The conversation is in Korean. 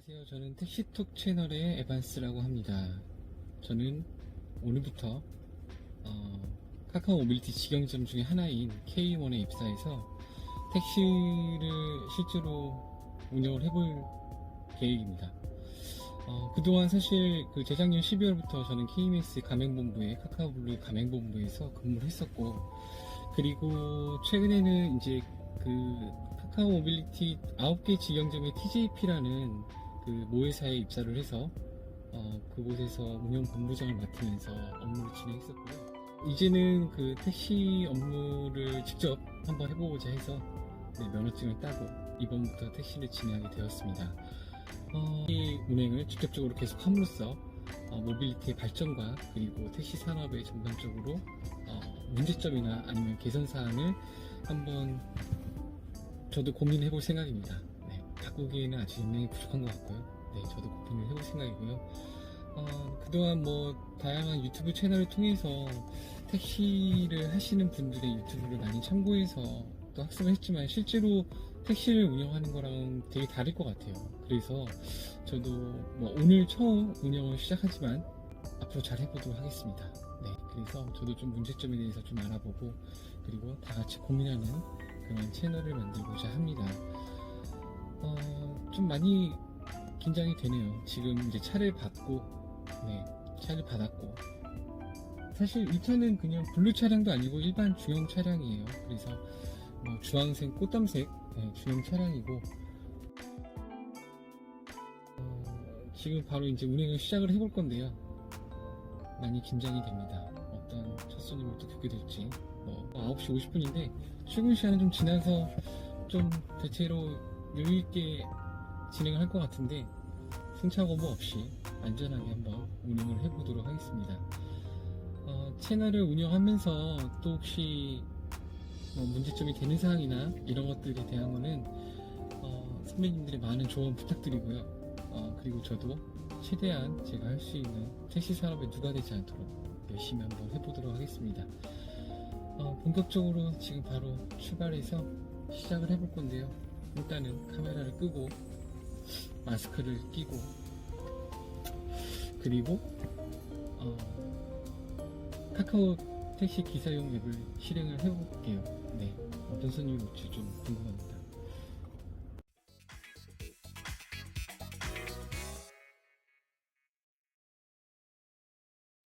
안녕하세요. 저는 택시톡 채널의 에반스라고 합니다. 저는 오늘부터 어, 카카오 모빌리티 직영점 중에 하나인 K1에 입사해서 택시를 실제로 운영을 해볼 계획입니다. 어, 그동안 사실 그 재작년 12월부터 저는 KMS 가맹본부에 카카오블루 가맹본부에서 근무를 했었고 그리고 최근에는 이제 그 카카오 모빌리티 9개 직영점의 TJP라는 그 모회사에 입사를 해서 어, 그곳에서 운영 본부장을 맡으면서 업무를 진행했었고요. 이제는 그 택시 업무를 직접 한번 해보고자 해서 네, 면허증을 따고 이번부터 택시를 진행하게 되었습니다. 어, 이 운행을 직접적으로 계속 함으로써 어, 모빌리티의 발전과 그리고 택시 산업의 전반적으로 어, 문제점이나 아니면 개선 사항을 한번 저도 고민해 볼 생각입니다. 네, 바꾸기에는 아직 인명이 부족한 것 같고요. 네, 저도 고민을 해볼 생각이고요. 어, 그동안 뭐 다양한 유튜브 채널을 통해서 택시를 하시는 분들의 유튜브를 많이 참고해서 또 학습을 했지만 실제로 택시를 운영하는 거랑 되게 다를 것 같아요. 그래서 저도 뭐 오늘 처음 운영을 시작하지만 앞으로 잘 해보도록 하겠습니다. 네, 그래서 저도 좀 문제점에 대해서 좀 알아보고 그리고 다 같이 고민하는 그런 채널을 만들고자 합니다. 어, 좀 많이 긴장이 되네요. 지금 이제 차를 받고, 네, 차를 받았고. 사실 이 차는 그냥 블루 차량도 아니고 일반 중형 차량이에요. 그래서 뭐 주황색, 꽃담색 네, 중형 차량이고, 어, 지금 바로 이제 운행을 시작을 해볼 건데요. 많이 긴장이 됩니다. 어떤 첫 손님을 또 겪게 될지. 뭐 9시 50분인데 출근 시간은 좀 지나서 좀 대체로 여유있게 진행을 할 것 같은데 승차거부 없이 안전하게 한번 운영을 해보도록 하겠습니다. 어, 채널을 운영하면서 또 혹시 뭐 문제점이 되는 사항이나 이런 것들에 대한 거는 어, 선배님들의 많은 조언 부탁드리고요. 어, 그리고 저도 최대한 제가 할 수 있는 택시 산업에 누가 되지 않도록 열심히 한번 해보도록 하겠습니다. 어, 본격적으로 지금 바로 출발해서 시작을 해볼 건데요. 일단은 카메라를 끄고 마스크를 끼고 그리고 어, 카카오 택시 기사용 앱을 실행을 해볼게요. 네, 어떤 손님이 올지 좀 궁금합니다.